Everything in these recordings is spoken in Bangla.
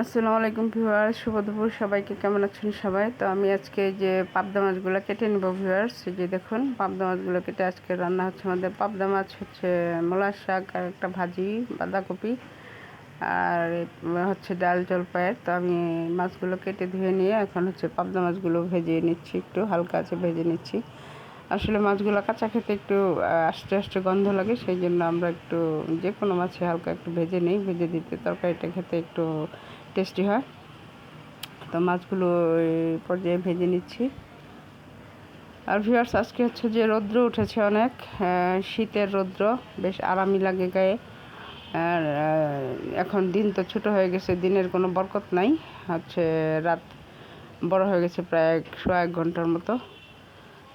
আসসালামু আলাইকুম ভিউয়ার্স, শুভ দুপুর। সবাইকে কেমন আছেন সবাই? তো আমি আজকে যে পাবদা মাছগুলো কেটে নেব ভিউয়ার্স যে দেখুন, পাবদা মাছগুলো কেটে আজকে রান্না হচ্ছে আমাদের পাবদা মাছ হচ্ছে মোলার শাক আর একটা ভাজি, বাঁধাকপি আর হচ্ছে ডাল জলপাইয়ের। তো আমি মাছগুলো কেটে ধুয়ে নিয়ে এখন হচ্ছে পাবদা মাছগুলো ভেজে নিচ্ছি, একটু হালকা আছে ভেজে নিচ্ছি। আসলে মাছগুলো কাঁচা খেতে একটু আস্তে আস্তে গন্ধ লাগে, সেই জন্য আমরা একটু যে কোনো মাছে হালকা একটু ভেজে নিই, ভেজে দিতে তরকারিটা খেতে একটু টেস্টি হয়। তো মাছগুলো পর্যায়ে ভেজে নিচ্ছি। আর ভিউয়ার্স আজকে হচ্ছে যে রৌদ্র উঠেছে অনেক শীতের রৌদ্র, বেশ আরামই লাগে গায়ে। আর এখন দিন তো ছোট হয়ে গেছে, দিনের কোনো বরকত নাই। হচ্ছে রাত বড় হয়ে গেছে প্রায় একশো এক ঘণ্টার মতো।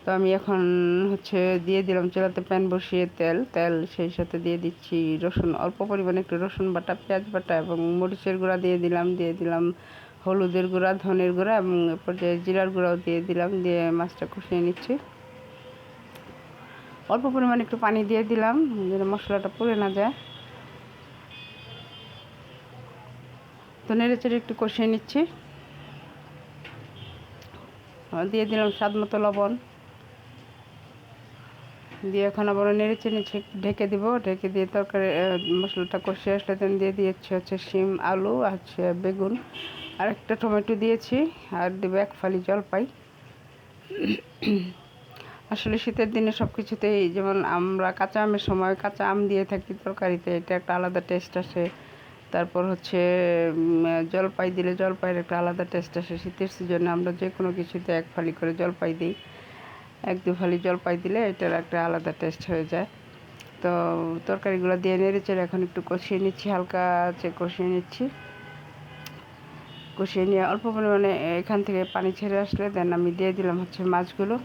তো আমি এখন হচ্ছে দিয়ে দিলাম চুলাতে প্যান বসিয়ে তেল। তেল সেই সাথে দিয়ে দিচ্ছি রসুন, অল্প পরিমাণে একটু রসুন বাটা, পেঁয়াজ বাটা এবং মরিচের গুঁড়া দিয়ে দিলাম দিয়ে দিলাম হলুদের গুঁড়া, ধনের গুঁড়া এবং পর্যায়ে জিরার গুঁড়াও দিয়ে দিলাম, দিয়ে মাছটা কষিয়ে নিচ্ছি। অল্প পরিমাণে একটু পানি দিয়ে দিলাম যেন মশলাটা পুড়ে না যায়। তো নেড়ে চেড়ে একটু কষিয়ে নিচ্ছি। দিয়ে দিলাম স্বাদ মতো লবণ। দিয়ে এখন আবার নেড়েচে নিচে ঢেকে দিব। ঢেকে দিয়ে তরকারি মশলাটা কষে আসলে দেন দিয়ে দিয়েছি হচ্ছে শিম, আলু আছে বেগুন। আর একটা টমেটো দিয়েছি, আর দেবো এক ফালি জলপাই। আসলে শীতের দিনে সব কিছুতেই যেমন আমরা কাঁচা আমের সময় কাঁচা আম দিয়ে থাকি তরকারিতে, এটা একটা আলাদা টেস্ট আসে। তারপর হচ্ছে জলপাই দিলে জলপাইয়ের একটা আলাদা টেস্ট আসে। শীতের সিজনে আমরা যে কোনো কিছুতে এক ফালি করে জলপাই দিই। এক দু ফালি জলপাই দিলে এটার একটা আলাদা টেস্ট হয়ে যায়। তো তরকারিগুলো দিয়ে নেড়েচেড়ে এখন একটু কষিয়ে নিচ্ছি, হালকা আছে কষিয়ে নিচ্ছি। কষিয়ে নিয়ে অল্প পরিমাণে এখান থেকে পানি ছেড়ে আসলে দেন আমি দিয়ে দিলাম হচ্ছে মাছগুলো।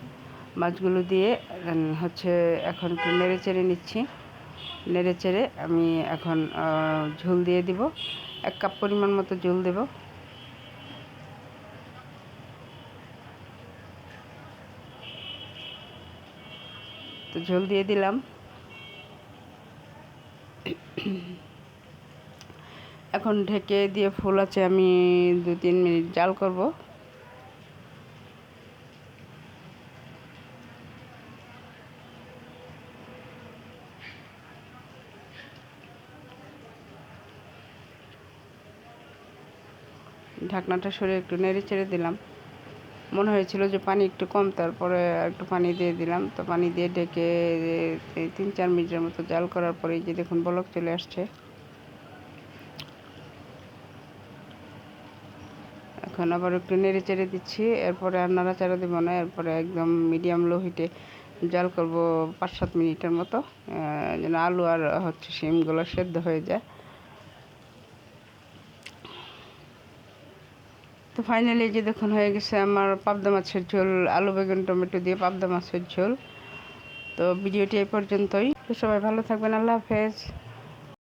মাছগুলো দিয়ে হচ্ছে এখন একটু নেড়ে চেড়ে নিচ্ছি। নেড়ে চেড়ে আমি এখন ঝোল দিয়ে দিব। এক কাপ পরিমাণ মতো ঝোল দেবো। তো ঝোল দিয়ে দিলাম। এখন ঢেকে দিয়ে ফুল আছে, আমি দু তিন মিনিট জাল করব। ঢাকনাটা সরে একটু নেড়ে চেড়ে দিলাম। মনে হয়েছিল যে পানি একটু কম, তারপরে একটু পানি দিয়ে দিলাম। তো পানি দিয়ে ডেকে তিন চার মিনিটের মতো জাল করার পরে যে দেখুন বলক চলে আসছে। এখন আবার একটু নেড়ে চেড়ে দিচ্ছি, এরপরে আর নাড়াচাড়া দেবো না, এরপরে একদম মিডিয়াম লো হিটে জাল করব পাঁচ সাত মিনিটের মতো যেন আলু আর হচ্ছে শিমগুলো সেদ্ধ হয়ে যায়। তো ফাইনালি যে দেখুন হয়ে গেছে আমার পাবদা মাছের ঝোল, আলু, বেগুন, টমেটো দিয়ে পাবদা মাছের ঝোল। তো ভিডিওটি এই পর্যন্তই। তো সবাই ভালো থাকবেন, আল্লাহ হাফেজ।